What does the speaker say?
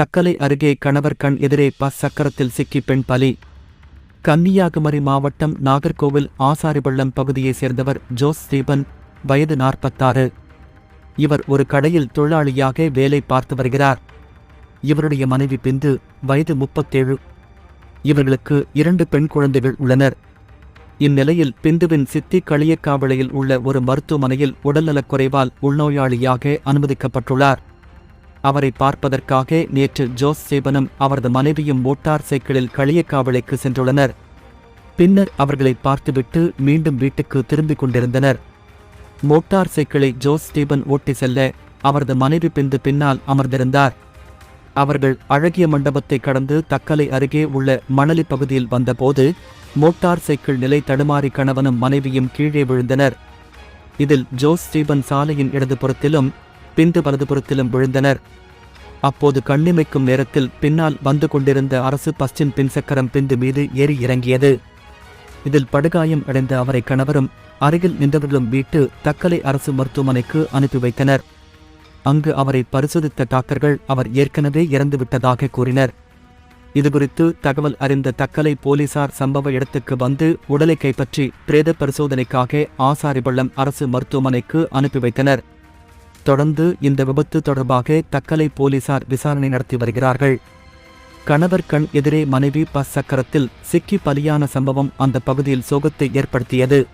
தக்கலை அருகே கணவர் கண் எதிரே பஸ் சக்கரத்தில் சிக்கி பெண் பலி. கன்னியாகுமரி மாவட்டம் நாகர்கோவில் ஆசாரிபள்ளம் பகுதியைச் சேர்ந்தவர் ஜோஸ் ஸ்டீபன் வயது நாற்பத்தாறு. இவர் ஒரு கடையில் தொழிலாளியாக வேலை பார்த்து வருகிறார். இவருடைய மனைவி பிந்து வயது முப்பத்தேழு. இவர்களுக்கு இரண்டு பெண் குழந்தைகள் உள்ளனர். இந்நிலையில் பிந்துவின் சித்தி களியக்காவளையில் உள்ள ஒரு மருத்துவமனையில் உடல்நலக் குறைவால் உள்நோயாளியாக அனுமதிக்கப்பட்டுள்ளார். அவரை பார்ப்பதற்காக நேற்று ஜோஸ் சேபனும் அவரது மனைவியும் மோட்டார் சைக்கிளில் களியக்காவலைக்கு சென்றுள்ளனர். பின்னர் அவர்களை பார்த்துவிட்டு மீண்டும் வீட்டுக்கு திரும்பிக் கொண்டிருந்தனர். மோட்டார் சைக்கிளை ஜோஸ் ஸ்டீபன் ஓட்டி செல்ல அவரது மனைவி பிந்து பின்னால் அமர்ந்திருந்தார். அவர்கள் அழகிய மண்டபத்தை கடந்து தக்கலை அருகே உள்ள மணலி பகுதியில் வந்தபோது மோட்டார் சைக்கிள் நிலை தடுமாறி கணவனும் மனைவியும் கீழே விழுந்தனர். இதில் ஜோஸ் ஸ்டீபன் சாலையின் இடதுபுறத்திலும் பிந்து வலதுபுறத்திலும் விழுந்தனர். அப்போது கண்ணிமைக்கும் நேரத்தில் பின்னால் வந்து கொண்டிருந்த அரசு பஸ்டின் பின்சக்கரம் பிந்து மீது ஏறி இறங்கியது. இதில் படுகாயம் அடைந்த அவரை கணவரும் அருகில் நின்றவர்களும் மீட்டு தக்கலை அரசு மருத்துவமனைக்கு அனுப்பி வைத்தனர். அங்கு அவரை பரிசோதித்த டாக்டர்கள் அவர் ஏற்கனவே இறந்துவிட்டதாக கூறினர். இதுகுறித்து தகவல் அறிந்த தக்கலை போலீசார் சம்பவ இடத்துக்கு வந்து உடலை கைப்பற்றி பிரேத பரிசோதனைக்காக ஆசாரிபள்ளம் அரசு மருத்துவமனைக்கு அனுப்பி வைத்தனர். தொடர்ந்து இந்த விபத்து தொடர்பாக தக்கலை போலீசார் விசாரணை நடத்தி வருகிறார்கள். கணவர் கண் எதிரே மனைவி பஸ் சக்கரத்தில் சிக்கி பலியான சம்பவம் அந்த பகுதியில் சோகத்தை ஏற்படுத்தியது.